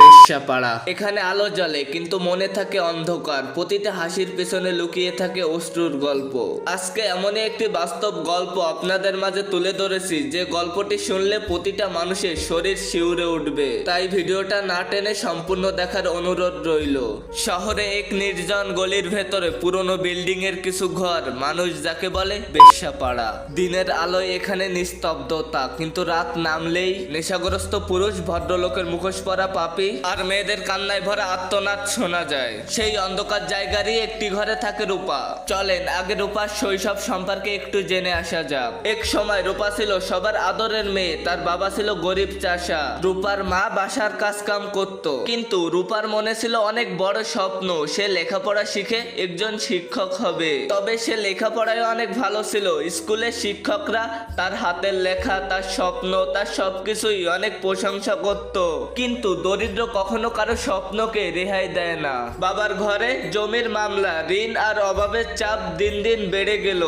বেশ্যাপাড়া। এখানে আলো জ্বলে, কিন্তু মনে থাকে অন্ধকার। প্রতিটা হাসির পেছনে লুকিয়ে থাকে অশ্রুর গল্প। আজকে এমনই একটি বাস্তব গল্প আপনাদের মাঝে তুলে ধরেছি, যে গল্পটি শুনলে প্রতিটা মানুষের শরীর শিউরে উঠবে। তাই ভিডিওটা না টেনে সম্পূর্ণ দেখার অনুরোধ রইল। শহরে এক নির্জন গলির ভেতরে পুরনো বিল্ডিং এর কিছু ঘর, মানুষ যাকে বলে বেশ্যাপাড়া। দিনের আলোয় এখানে নিস্তব্ধতা, কিন্তু রাত নামলেই নেশাগ্রস্ত পুরুষ ভদ্রলোকের মুখোশ পরা পাপি আর মেয়েদের কান্নায় ভরা আত্মনাদ শোনা যায়। সেই অন্ধকার জায়গারই একটি ঘরে থাকে রূপা। চলেন, আগে রূপার শৈশব সম্পর্কে একটু জেনে আসা যাক। এক সময় রূপা ছিল সবার আদরের মেয়ে, তার বাবা ছিল গরিব চাষা। রূপার মা বাসার কাজ কাম করত। কিন্তু রূপার মনে ছিল অনেক বড় স্বপ্ন, সে লেখাপড়া শিখে একজন শিক্ষক হবে। তবে সে লেখাপড়ায় অনেক ভালো ছিল। স্কুলের শিক্ষকরা তার হাতের লেখা, তার স্বপ্ন, তার সবকিছুই অনেক প্রশংসা করত। কিন্তু দরিদ্র কখনো কারও স্বপ্নকে রেহাই দেয় না। বাবার ঘরে জমির মামলা, ঋণ আর অভাবের চাপ দিন দিন বেড়ে গেল।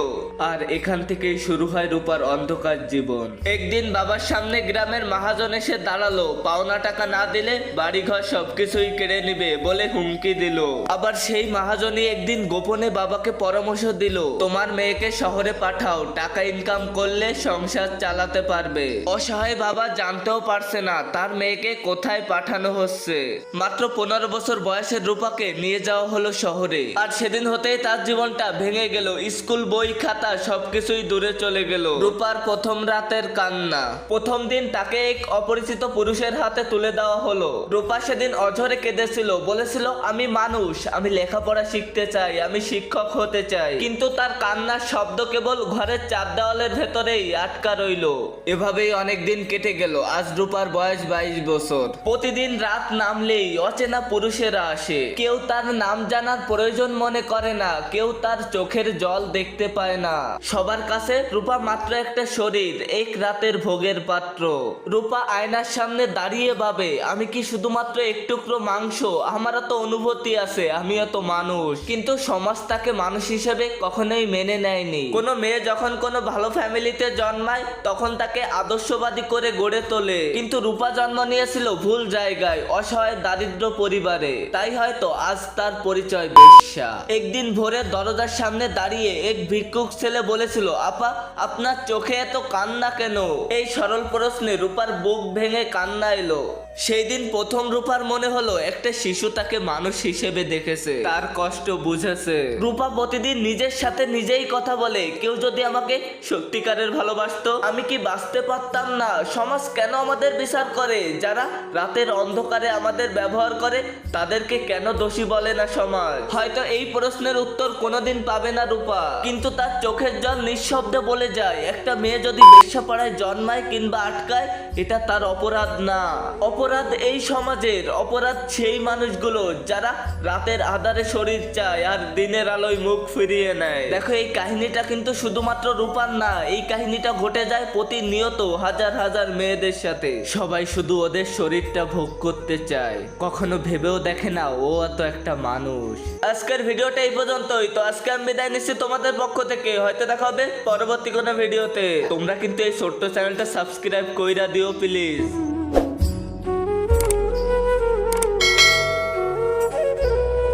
আর এখান থেকেই শুরু হয় রূপার অন্ধকার জীবন। একদিন বাবার সামনে গ্রামের মহাজন এসে দাঁড়াল। পাওনা টাকা না দিলে বাড়িঘর সবকিছুই কেড়ে নিবে বলে হুমকি দিল। আবার সেই মহাজনই একদিন গোপনে বাবাকে পরামর্শ দিল, তোমার মেয়েকে শহরে পাঠাও, টাকা ইনকাম করলে সংসার চালাতে পারবে। অসহায় বাবা জানতেও পারছে না, তার মেয়েকে কোথায় পাঠানো হচ্ছে। মাত্র পনেরো বছর বয়সের রূপাকে নিয়ে যাওয়া হলো শহরে। আর সেদিন হতেই তার জীবনটা ভেঙে গেল। স্কুল, বই, খাতা সবকিছুই দূরে চলে গেল। রূপার প্রথম রাতের কান্না। প্রথম দিন তাকে এক অপরিচিত পুরুষের হাতে তুলে দেওয়া হলো। রূপা সেদিন অঝরে কেঁদেছিল। বলেছিল, আমি মানুষ, আমি লেখাপড়া শিখতে চাই, আমি শিক্ষক হতে চাই। কিন্তু তার কান্নার শব্দ কেবল ঘরের চার দেওয়ালের ভেতরেই আটকা রইল। এভাবেই অনেক দিন কেটে গেল। আজ রূপার বয়স বাইশ বছর। প্রতিদিন রাত নামলেই অচেনা পুরুষেরা আসে। কেউ তার নাম জানার প্রয়োজন মনে করে না, কেউ তার চোখের জল দেখতে পায় না। সবার কাছে রূপা মাত্র একটা শরীর, এক রাতের ভোগের পাত্র। রূপা আয়নার সামনে দাঁড়িয়ে ভাবে, আমি কি শুধুমাত্র এক টুকরো মাংস? আমারও তো অনুভূতি আছে, আমিও তো মানুষ। কিন্তু সমাজ তাকে মানুষ হিসেবে কখনোই মেনে নেয়নি। কোনো মেয়ে যখন কোনো ভালো ফ্যামিলিতে জন্মায়, তখন তাকে আদর্শবাদী করে গড়ে তোলে। কিন্তু রূপা জন্ম নিয়েছিল ভুল জায়গায় অসহায় দারিদ্র পরিবারে। তাই হয়তো আজ তার পরিচয় বেশ্যা। একদিন ভোরে দরজার সামনে দাঁড়িয়ে এক ভিক্ষুক ছেলে বলেছিল, আপা, আপনার চোখে এত কান্না কেন? এই সরল প্রশ্নে রূপার বুক ভেঙে কান্না এলো। সেই দিন প্রথম রূপার মনে হলো, একটা শিশু তাকে মানুষ হিসেবে দেখেছে। তার কষ্ট বুঝেছে। রূপা প্রতিদিন নিজের সাথে নিজেই কথা বলে, কেউ যদি আমাকে সত্যিকারের ভালোবাসতো, আমি কি বাঁচতে পারতাম না? সমাজ কেন আমাদের বিচার করে? যারা রাতের অন্ধকারে আমাদের ব্যবহার করে, তাদেরকে কেন দোষী বলে না সমাজ? হয়তো এই প্রশ্নের উত্তর কোনোদিন পাবে না রূপা। কিন্তু তার চোখের জল নিঃশব্দে বলে যায়, একটা মেয়ে যদি বেশ্যাপাড়ায় জন্মায় কিংবা আটকায়, এটা তার অপরাধ না। অপরাধ এই সমাজের, অপরাধ সেই মানুষগুলো যারা রাতের আধারে শরীর চায় আর দিনের আলোয় মুখ ফিরিয়ে নেয়। দেখো, এই কাহিনীটা কিন্তু শুধুমাত্র রূপার না, এই কাহিনীটা ঘটে যায় প্রতিনিয়ত হাজার হাজার মেয়েদের সাথে। সবাই শুধু ওদের শরীরটা ভোগ করতে চায়। কখনো ভেবেও দেখে না, ও এত একটা মানুষ। আজকের ভিডিওটা এই পর্যন্তই। তো আজকে আমি বিদায় নিচ্ছি তোমাদের পক্ষ থেকে। হয়তো দেখা হবে পরবর্তী কোনো ভিডিওতে। তোমরা কিন্তু এই ছোট্ট চ্যানেলটা সাবস্ক্রাইব কইরা দিও প্লিজ